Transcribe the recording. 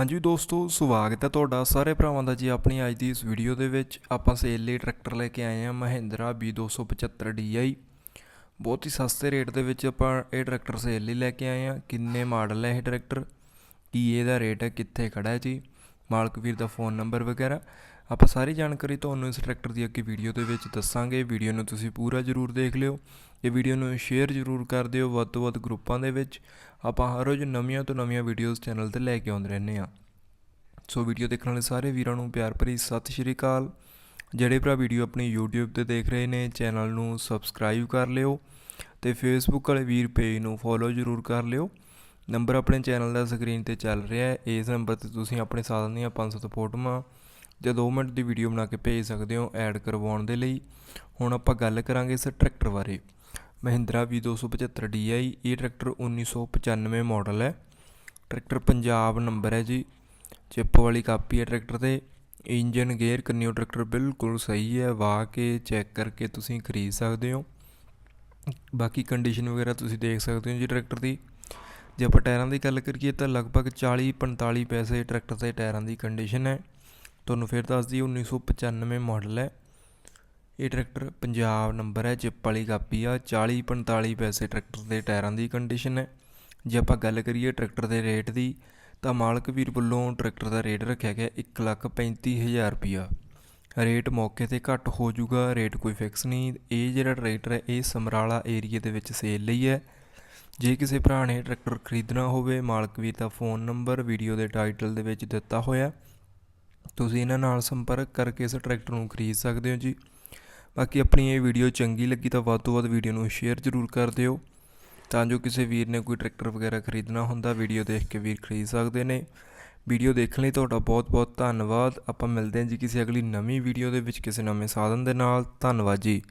ਹਾਂਜੀ ਦੋਸਤੋ, ਸਵਾਗਤ ਹੈ ਤੁਹਾਡਾ ਸਾਰੇ ਭਰਾਵਾਂ ਦਾ ਜੀ ਆਪਣੀ ਅੱਜ ਦੀ ਇਸ ਵੀਡੀਓ ਦੇ ਵਿੱਚ। ਆਪਾਂ ਸੇਲ ਲਈ ਟਰੈਕਟਰ ਲੈ ਕੇ ਆਏ ਹਾਂ, ਮਹਿੰਦਰਾ B275 DI ਬਹੁਤ ਹੀ ਸਸਤੇ ਰੇਟ ਦੇ ਵਿੱਚ ਆਪਾਂ ਇਹ ਟਰੈਕਟਰ ਸੇਲ ਲਈ ਲੈ ਕੇ ਆਏ ਹਾਂ। ਕਿੰਨੇ ਮਾਡਲ ਹੈ ਇਹ ਟਰੈਕਟਰ ਕੀ ਇਹਦਾ ਰੇਟ ਹੈ? ਕਿੱਥੇ ਖੜਾ ਹੈ ਜੀ? ਮਾਲਕ ਵੀਰ ਦਾ ਫੋਨ ਨੰਬਰ ਵਗੈਰਾ। ਆਪਾਂ ਸਾਰੀ ਜਾਣਕਾਰੀ ਤੁਹਾਨੂੰ ਇਸ ਟਰੈਕਟਰ ਦੀ ਅੱਗੇ ਵੀਡੀਓ ਦੇ ਵਿੱਚ ਦੱਸਾਂਗੇ। ਵੀਡੀਓ ਨੂੰ ਤੁਸੀਂ ਪੂਰਾ ਜ਼ਰੂਰ ਦੇਖ ਲਿਓ। ਇਹ ਵੀਡੀਓ ਨੂੰ ਸ਼ੇਅਰ ਜ਼ਰੂਰ ਕਰ ਦਿਓ ਵੱਧ ਤੋਂ ਵੱਧ ਗਰੁੱਪਾਂ ਦੇ ਵਿੱਚ। ਆਪਾਂ ਹਰ ਰੋਜ਼ ਨਵੀਆਂ ਤੋਂ ਨਵੀਆਂ ਵੀਡੀਓਜ਼ ਚੈਨਲ ਤੇ ਲੈ ਕੇ ਆਉਂਦੇ ਰਹਿੰਦੇ ਆ ਸੋ ਵੀਡੀਓ ਦੇਖਣ ਵਾਲੇ ਸਾਰੇ ਵੀਰਾਂ ਨੂੰ ਪਿਆਰ ਭਰੀ ਸਤਿ ਸ਼੍ਰੀ ਅਕਾਲ। ਜਿਹੜੇ ਭਰਾ ਵੀਡੀਓ ਆਪਣੀ YouTube ਤੇ ਦੇਖ ਰਹੇ ਨੇ ਚੈਨਲ ਨੂੰ ਸਬਸਕ੍ਰਾਈਬ ਕਰ ਲਿਓ ਤੇ Facebook ਵਾਲੇ ਵੀਰ ਪੇਜ ਨੂੰ ਫੋਲੋ ਜ਼ਰੂਰ ਕਰ ਲਿਓ। ਨੰਬਰ ਆਪਣੇ ਚੈਨਲ ਦਾ ਸਕਰੀਨ ਤੇ ਚੱਲ ਰਿਹਾ ਹੈ। ਇਸ ਨੰਬਰ ਤੇ ਤੁਸੀਂ ਆਪਣੇ ਸਾਧਨ ਦੀਆਂ 500 ਫੋਟੋਆਂ ਜਾਂ 2 ਮਿੰਟ ਦੀ ਵੀਡੀਓ ਬਣਾ ਕੇ ਭੇਜ ਸਕਦੇ ਹੋ ਐਡ ਕਰਵਾਉਣ ਦੇ ਲਈ। ਹੁਣ ਆਪਾਂ ਗੱਲ ਕਰਾਂਗੇ ਇਸ ਟਰੈਕਟਰ ਬਾਰੇ। ਮਹਿੰਦਰਾ V275 DI ਇਹ ਟਰੈਕਟਰ 1995 ਮਾਡਲ ਹੈ। ਟਰੈਕਟਰ ਪੰਜਾਬ ਨੰਬਰ ਹੈ ਜੀ। ਚਿੱਪ ਵਾਲੀ ਕਾਪੀ ਹੈ ਟਰੈਕਟਰ ਤੇ। ਇੰਜਨ ਗੇਅਰ ਕੰਨਿਓ ਟਰੈਕਟਰ ਬਿਲਕੁਲ ਸਹੀ ਹੈ। ਵਾਹ ਕੇ ਚੈੱਕ ਕਰਕੇ ਤੁਸੀਂ ਖਰੀਦ ਸਕਦੇ ਹੋ। ਬਾਕੀ ਕੰਡੀਸ਼ਨ ਵਗੈਰਾ ਤੁਸੀਂ ਦੇਖ ਸਕਦੇ ਹੋ ਜੀ ਟਰੈਕਟਰ ਦੀ। ਜੇ ਆਪਾਂ ਟਾਇਰਾਂ ਦੀ ਗੱਲ ਕਰੀਏ ਤਾਂ ਲਗਭਗ 40 45 ਪੈਸੇ ਟਰੈਕਟਰ ਦੇ ਟਾਇਰਾਂ ਦੀ ਕੰਡੀਸ਼ਨ ਹੈ। ਤੁਹਾਨੂੰ ਫਿਰ ਦੱਸ ਦਈਏ 1995 ਮਾਡਲ ਹੈ। ਇਹ ਟਰੈਕਟਰ ਪੰਜਾਬ ਨੰਬਰ ਹੈ ਜਿਪ ਵਾਲੀ ਕਾਪੀ ਆ 40 45 ਪੈਸੇ ਟਰੈਕਟਰ ਦੇ ਟਾਇਰਾਂ ਦੀ ਕੰਡੀਸ਼ਨ ਹੈ। ਜੇ ਆਪਾਂ ਗੱਲ ਕਰੀਏ ਟਰੈਕਟਰ ਦੇ ਰੇਟ ਦੀ, ਤਾਂ ਮਾਲਕ ਵੀਰ ਵੱਲੋਂ ਟਰੈਕਟਰ ਦਾ ਰੇਟ ਰੱਖਿਆ ਗਿਆ 135000 ਰੁਪਿਆ ਰੇਟ ਮੌਕੇ ਤੇ ਘੱਟ ਹੋ ਜਾਊਗਾ ਰੇਟ ਕੋਈ ਫਿਕਸ ਨਹੀਂ। ਇਹ ਜਿਹੜਾ ਟਰੈਕਟਰ ਹੈ, ਇਹ ਸਮਰਾਲਾ ਏਰੀਆ ਦੇ ਵਿੱਚ ਸੇਲ ਲਈ ਹੈ। ਜੇ ਕਿਸੇ ਭਰਾ ਨੇ ਟਰੈਕਟਰ ਖਰੀਦਣਾ ਹੋਵੇ, ਮਾਲਕ ਵੀਰ ਦਾ ਫੋਨ ਨੰਬਰ ਵੀਡੀਓ ਦੇ ਟਾਈਟਲ ਦੇ ਵਿੱਚ ਦਿੱਤਾ ਹੋਇਆ। ਤੁਸੀਂ ਇਹਨਾਂ ਨਾਲ ਸੰਪਰਕ ਕਰਕੇ ਇਸ ਟਰੈਕਟਰ ਨੂੰ ਖਰੀਦ ਸਕਦੇ ਹੋ ਜੀ। ਬਾਕੀ ਆਪਣੀ ਇਹ ਵੀਡੀਓ ਚੰਗੀ ਲੱਗੀ ਤਾਂ ਵੱਧ ਤੋਂ ਵੱਧ ਵੀਡੀਓ ਨੂੰ ਸ਼ੇਅਰ ਜ਼ਰੂਰ ਕਰ ਦਿਓ। ਤਾਂ ਜੋ ਕਿਸੇ ਵੀਰ ਨੇ ਕੋਈ ਟਰੈਕਟਰ ਵਗੈਰਾ ਖਰੀਦਣਾ ਹੁੰਦਾ, ਵੀਡੀਓ ਦੇਖ ਕੇ ਵੀਰ ਖਰੀਦ ਸਕਦੇ ਨੇ। ਵੀਡੀਓ ਦੇਖਣ ਲਈ ਤੁਹਾਡਾ ਬਹੁਤ-ਬਹੁਤ ਧੰਨਵਾਦ। ਆਪਾਂ ਮਿਲਦੇ ਹਾਂ ਜੀ ਕਿਸੇ ਅਗਲੀ ਨਵੀਂ ਵੀਡੀਓ ਦੇ ਵਿੱਚ ਕਿਸੇ ਨਵੇਂ ਸਾਧਨ ਦੇ ਨਾਲ। ਧੰਨਵਾਦ ਜੀ।